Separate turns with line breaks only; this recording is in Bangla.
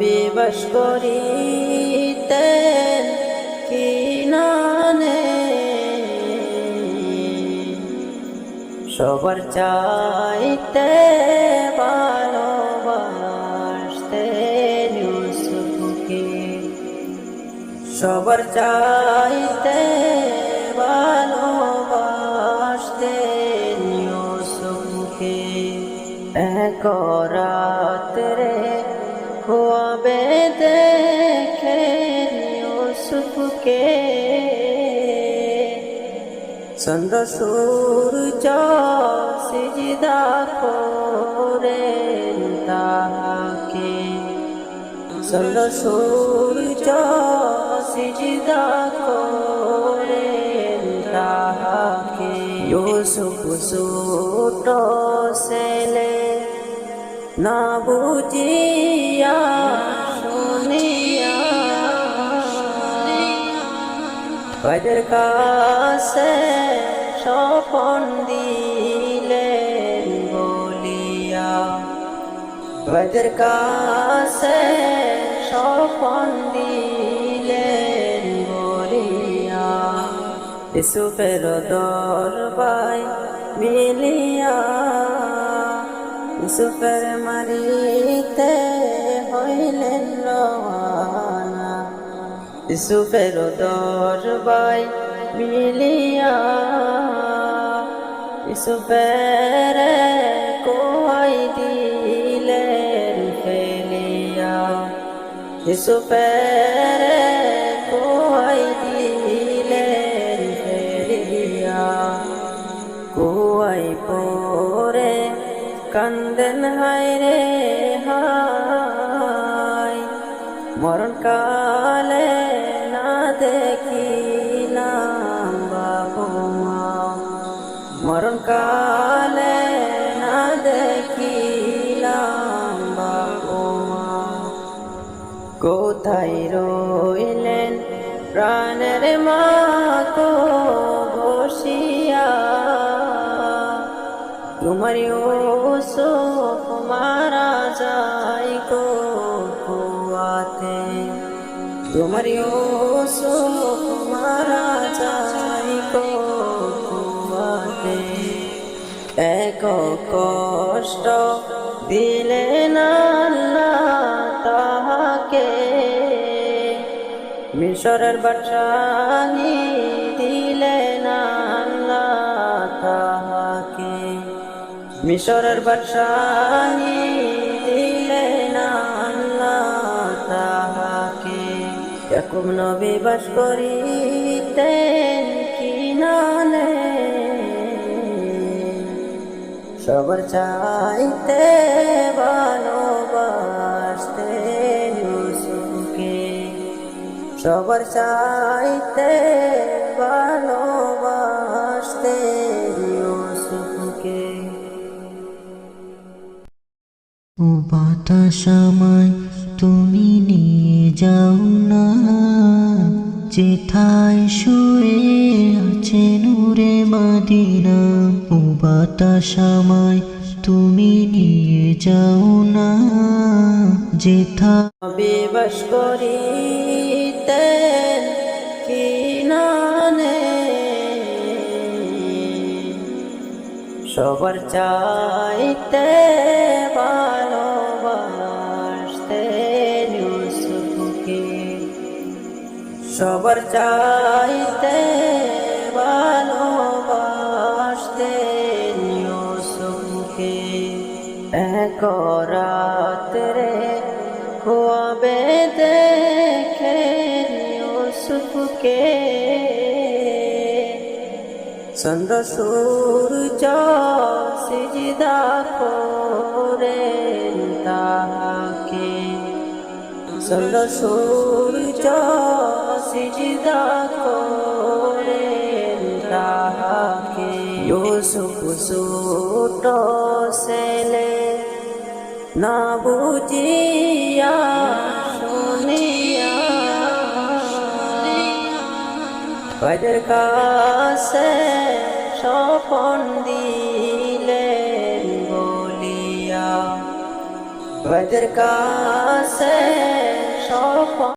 বিবশ করিতেন কিনানে। সবার চাইতে ভালোবাসতেন ইউসুফকে সবার চাইতে ভালোবাসতেন ইউসুফকে এক রাত্রে ইউসুফকে চন্দ্র সূর্য সিজদা করে তাহাকে চন্দ্র সূর্য সিজদা করে তাহাকে ইউসুফ সুট সেলে না বুঝিয়া কাদের কাছে স্বপন দিলেন বলিয়া কাদের কাছে স্বপন দিলেন বলিয়া ইসুফের দরবাই মিলিয়া ইসুফের মারিতে হইলেন ইসুফের দরবাই মিলিয়া ইসুফের কোয়াই দিলেন ফেলিয়া। ইসুফের কোয়াই দিলেন ফেলিয়া। কুয়াই পরে কান্দেন হায় রে হায়, মরণ কালে কোথায় রইলেন? প্রাণের মা কো বসিয়া। তোমার ইউসুফ মারা যায় গো কুয়াতে। তোমার ইউসুফ মারা যায় গো কুয়াতে। এক কষ্ট দিলেন আল্লাহ মিশরের বাদশাহী দিলেন আল্লাহ তাহাকে। মিশরের বাদশাহী দিলেন আল্লাহ তাহাকে। ইয়াকুব নবী বাস করিতেন কিনানে সবার চাইতে ইউসুফকে সবার চাইতে ইউসুফকে
ও বাতাস আমায় তুমি নিয়ে যাও না যেথায় শুয়ে আছে নূরে মাদিনা। ও বাতাস আমায় তুমি নিয়ে যাও না যেথা
বিবশ করিতেন কিনানে সবার চাইতে ভালোবাসতেন ইউসুফকে সবার চাইতে ভালোবাসতেন ইউসুফকে এক রাত্রে খুয়াবে দেখে ইউসুফকে চন্দ্র সূর্য সিজদা করে তাহাকে চন্দ্র সূর্য সিজদা করে তাহাকে ইউসুফ সুট সেলে না বুঝিয়া শুনিয়া খয়ের কাছে স্বপন দিলেন বলিয়া খয়ের কাছে স্বপন